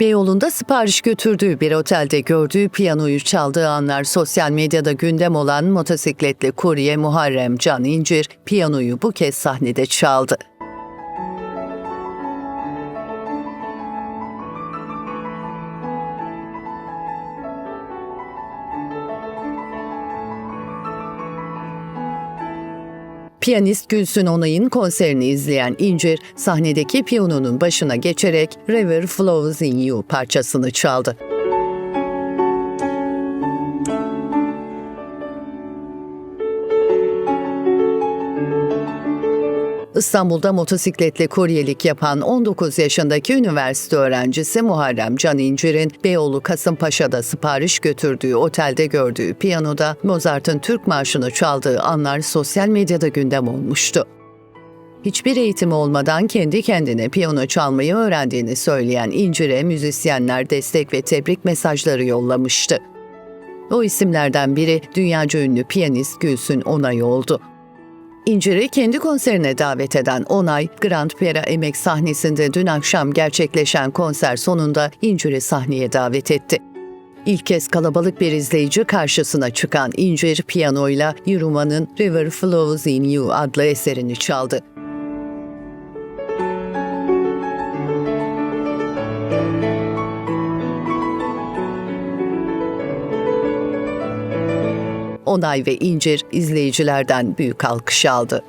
Beyoğlu'nda sipariş götürdüğü bir otelde gördüğü piyanoyu çaldığı anlar sosyal medyada gündem olan motosikletli kurye Muharrem Can İncir piyanoyu bu kez sahnede çaldı. Piyanist Gülsün Onay'ın konserini izleyen İncir, sahnedeki piyanonun başına geçerek River Flows in You parçasını çaldı. İstanbul'da motosikletle kuryelik yapan 19 yaşındaki üniversite öğrencisi Muharrem Can İncir'in Beyoğlu Kasımpaşa'da sipariş götürdüğü otelde gördüğü piyanoda Mozart'ın Türk Marşı'nı çaldığı anlar sosyal medyada gündem olmuştu. Hiçbir eğitimi olmadan kendi kendine piyano çalmayı öğrendiğini söyleyen İncir'e müzisyenler destek ve tebrik mesajları yollamıştı. O isimlerden biri dünyaca ünlü piyanist Gülsün Onay oldu. İncir'i kendi konserine davet eden Onay, Grand Pera Emek sahnesinde dün akşam gerçekleşen konser sonunda İncir'i sahneye davet etti. İlk kez kalabalık bir izleyici karşısına çıkan İncir piyanoyla Yuruma'nın River Flows in You adlı eserini çaldı. Onay ve İncir izleyicilerden büyük alkış aldı.